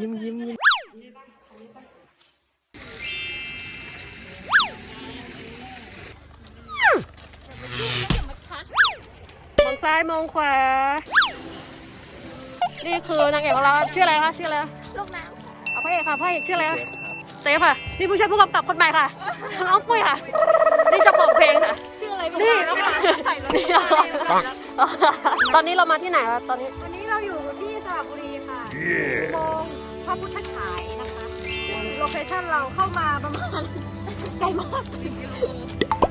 ยิ้มยิ้มยิ้มมองซ้ายมองขวา นี่คือนางเอกของเราชื่ออะไรคะชื่ออะไรลูกน้เอาพระเอกค่ะพระเอกชื่ออะไรคะเซฟค่ะ นี่ผู้ช่วยผู้กำกับคนใหม่ค่ะน้องปุ้ยค่ะ นี่เจะบอกเพลงค่ะำชื่ออะไรนี่น้องหลานใส่รถนี่ตอนนี้เรามาที่ไหนคะตอนนี้ วันนี้เราอยู่ งพระพุทธฉายนะคะซึ่งโลเคชั่นเราเข้ามาประมาณไกลมากสิบกิโล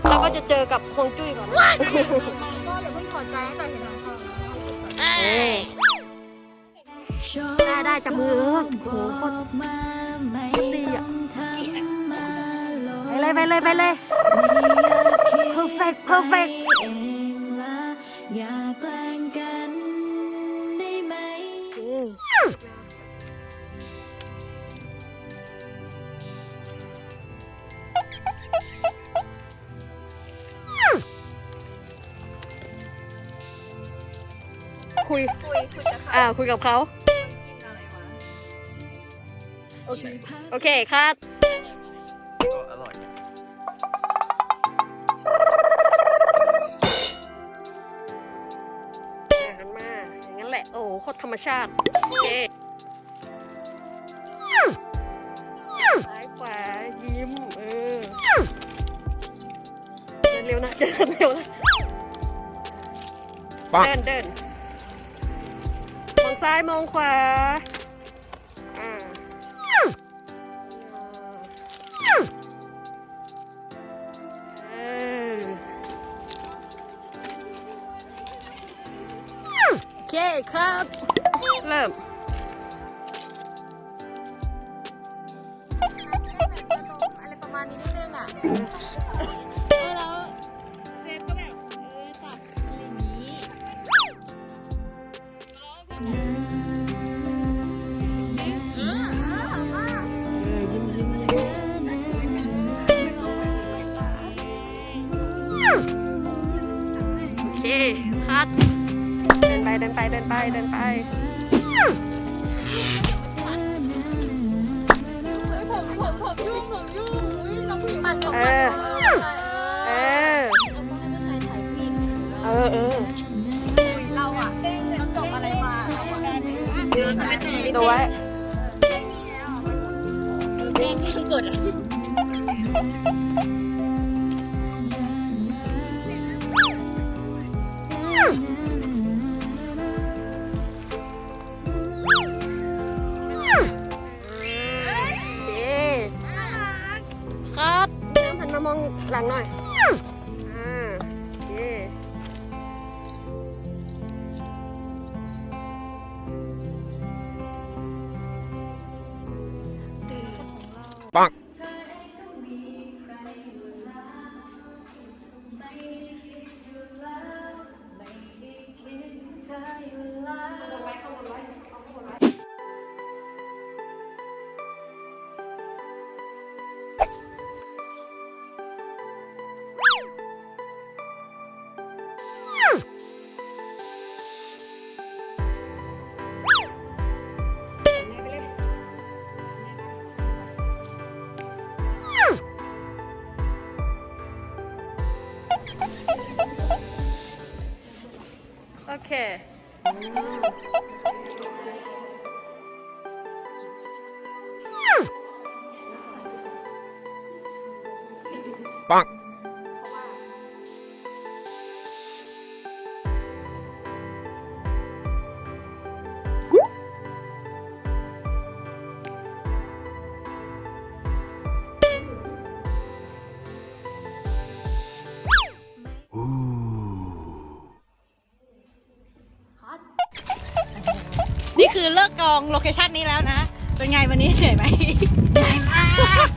เราก็จะเจอกับฮวงจุ้ยก่อนก็อย่าเพิ่งถอดใจตั้งแต่เห็นหลังคาได้ได้จับมือโอ้โหโคตรดีอะไปเลยไปเลยไปเลย perfect perfect อย่าแกล้งกันได้ไหม คุย คุยคุยกับเขาอ่าคุยกับเขา โอเคโอเคครับอร่อยอย่างนั้นมาอย่างนั้นแหละ โอ้โหโคตรธรรมชาติ โอเคซ้ายขวายิ้ม เออเดินเร็วนะเดินเร็วนะเดินเดินมอง ซ้ายมองขวาอ่าเออโอเคครับ เริ่มอะไรประมาณนี้นิดนึงอะ นไปเดินไปเดินไปผมผมผมยุ่งผมยุ่งอุ้ยน้องผู้หญิงมันเออเออเออเออเราอะต้องจบอะไรมาเราอะดูไว้แจ้งที่เกิด งหลังหน่อย อ่าโอเคปัง โอ คปังนี่คือเลิกกองโลเคชั่นนี้แล้วนะ เป็นไงวันนี้เหนื่อยไหมเหนื่อยมาก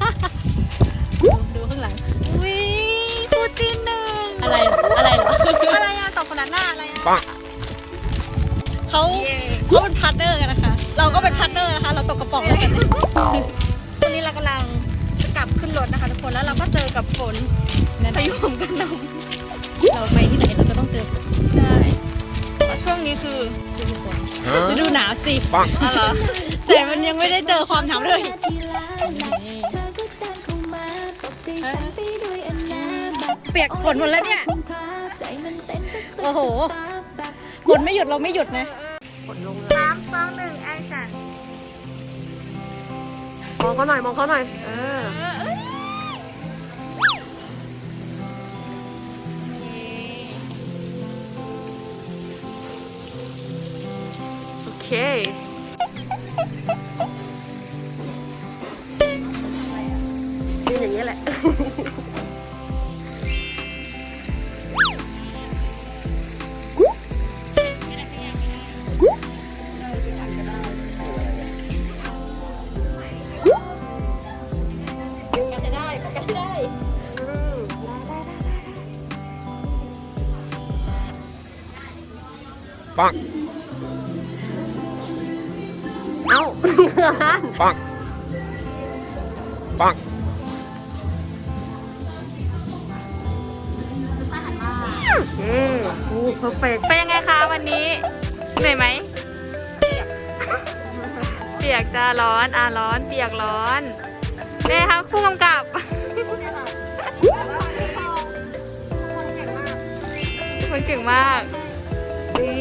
ดูข้างหลังอุ้ยพูดจีนหนึ่งอะไรเหรออะไรเหรออะไรอะตอบคนนั้นหน้าอะไรอะปังเขาเขาเป็นพาร์ทเนอร์กันนะคะ เราก็เป็นพาร์ทเนอร์นะคะ เราตกกระป๋องแล้วกันวันนี้เรากำลังจะกลับขึ้นรถนะคะทุกคนแล้วเราก็เจอกับฝนนั่นพายุผมกันนเราไปที่ไหนเราจะต้องเจอำได้ไป แล้วช่วงนี้คือฤดูหนาวสิปังอ๋อเหรอแต่มันยังไม่ได้เจอความหนาวเลย เปียกฝนหมดแล้วเนี่ย โอ้โหฝนไม่หยุดเราไม่หยุดนะสามสองหนึ่งแอคชั่นมองเขาหน่อย มองเขาหน่อย เออ โอเคยืนอย่างนี้แหละปั งเอ้าเพื่อนปังปังเย้โอ้เพอร์เฟกเป็นยังไงคะวันนี้เหนื่อยไหมเปียกจ้าร้อนอะร้อน เปียกร้อนเนี่ยค่ะผู้กำกับคนเก่งมากนี่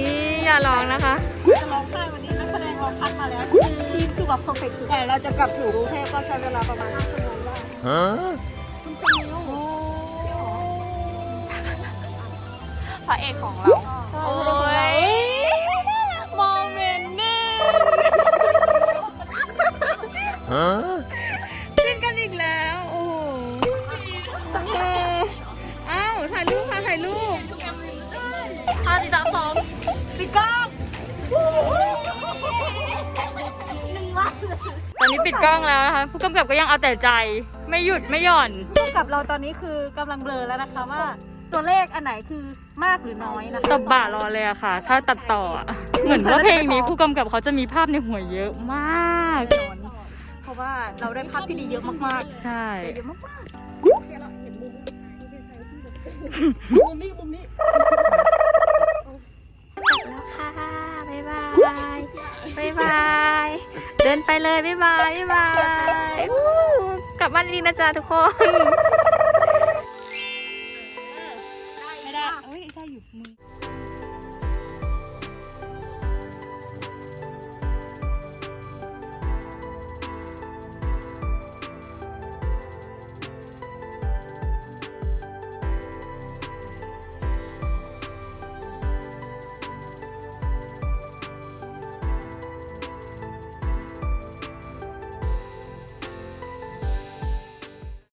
อย่าร้องนะคะจะร้องไห้วันนี้นักแสดงเราคัดมาแล้ว ทีมคือแบบเพอร์เฟกต์แต่เราจะกลับถึงกรุงเทพก็ใช้เวลาประมาณ5ชั่วโมงได้ฮะพระเอกของเรา โอ้ยโมเมนต์นึงฮะจิ้นกันอีกแล้ว โอ้โหเอออ้าว ถ่ายรูปค่ะ ถ่ายรูปห้าสี่สามสองปิดกล้อง ตอนนี้ปิดกล้องแล้วนะคะผู้กำกับก็ยังเอาแต่ใจไม่หยุดไม่หย่อนผู้กับเราตอนนี้คือกำลังเบลอแล้วนะคะว่า ตัวเลขอันไหนคือมากหรือน้อยนะคะตบบ่ารอเลยอะค่ะ ถ้าตัดต่ออะเหมือนว่าเพลงนี้ผู้กำกับเขาจะมีภาพในหัวเยอะมาก เพราะว่าเราได้ภาพที่ดีเยอะมากใช่ ๆเยอะมากค่ะ นไปเลยบ๊ายบายบ๊ายบายอู้กลับบ้านดีๆนะจ๊ะทุกคนไม่ได้เอ้ยได้อยู่มือ